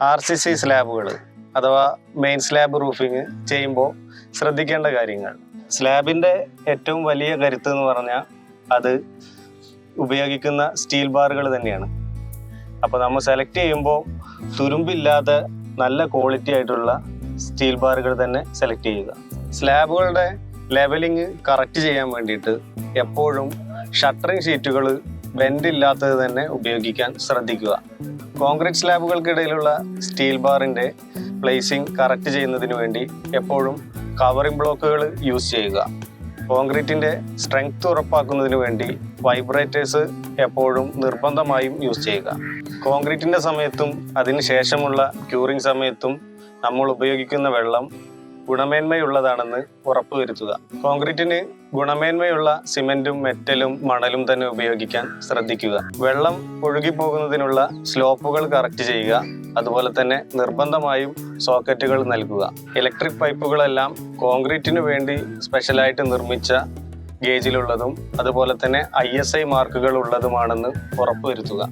R C C സ്ലാബുകൾ അഥവാ main slab roofing ചെയ്യുമ്പോൾ ശ്രദ്ധിക്കേണ്ട കാര്യങ്ങൾ. സ്ലാബിന്റെ ഏറ്റവും വലിയ കരുത്ത് എന്ന് പറഞ്ഞാൽ അത് ഉപയോഗിക്കുന്ന സ്റ്റീൽ ബാറുകൾ തന്നെയാണ്. അപ്പോൾ നമ്മൾ സെലക്ട് ചെയ്യുമ്പോൾ തുരുമ്പില്ലാതെ നല്ല ക്വാളിറ്റി ആയിട്ടുള്ള സ്റ്റീൽ ബാറുകൾ തന്നെ സെലക്ട് ചെയ്യുക. സ്ലാബുകളുടെ ലെവലിംഗ് കറക്റ്റ് ചെയ്യാൻ വേണ്ടിയിട്ട് എപ്പോഴും ഷട്ടറിങ് ഷീറ്റുകൾ ബെൻഡ് ഇല്ലാത്തത് തന്നെ ഉപയോഗിക്കാൻ ശ്രദ്ധിക്കുക. കോൺക്രീറ്റ് സ്ലാബുകൾക്കിടയിലുള്ള സ്റ്റീൽ ബാറിന്റെ പ്ലേസിംഗ് കറക്റ്റ് ചെയ്യുന്നതിന് വേണ്ടി എപ്പോഴും കവറിംഗ് ബ്ലോക്കുകൾ യൂസ് ചെയ്യുക. കോൺക്രീറ്റിന്റെ സ്ട്രെങ്ത് ഉറപ്പാക്കുന്നതിന് വേണ്ടി വൈബ്രേറ്റേഴ്സ് എപ്പോഴും നിർബന്ധമായും യൂസ് ചെയ്യുക. കോൺക്രീറ്റിന്റെ സമയത്തും അതിന് ക്യൂറിംഗ് സമയത്തും നമ്മൾ ഉപയോഗിക്കുന്ന വെള്ളം ഗുണമേന്മയുള്ളതാണെന്ന് ഉറപ്പുവരുത്തുക. കോൺക്രീറ്റിന് ഗുണമേന്മയുള്ള സിമെന്റും മെറ്റലും മണലും തന്നെ ഉപയോഗിക്കാൻ ശ്രദ്ധിക്കുക. വെള്ളം ഒഴുകിപ്പോകുന്നതിനുള്ള സ്ലോപ്പുകൾ കറക്റ്റ് ചെയ്യുക. അതുപോലെ തന്നെ നിർബന്ധമായും സോക്കറ്റുകൾ നൽകുക. ഇലക്ട്രിക് പൈപ്പുകളെല്ലാം കോൺക്രീറ്റിന് വേണ്ടി സ്പെഷ്യലായിട്ട് നിർമ്മിച്ച ഗേജിലുള്ളതും അതുപോലെ തന്നെ ഐ എസ് ഐ മാർക്കുകൾ ഉള്ളതുമാണെന്ന് ഉറപ്പുവരുത്തുക.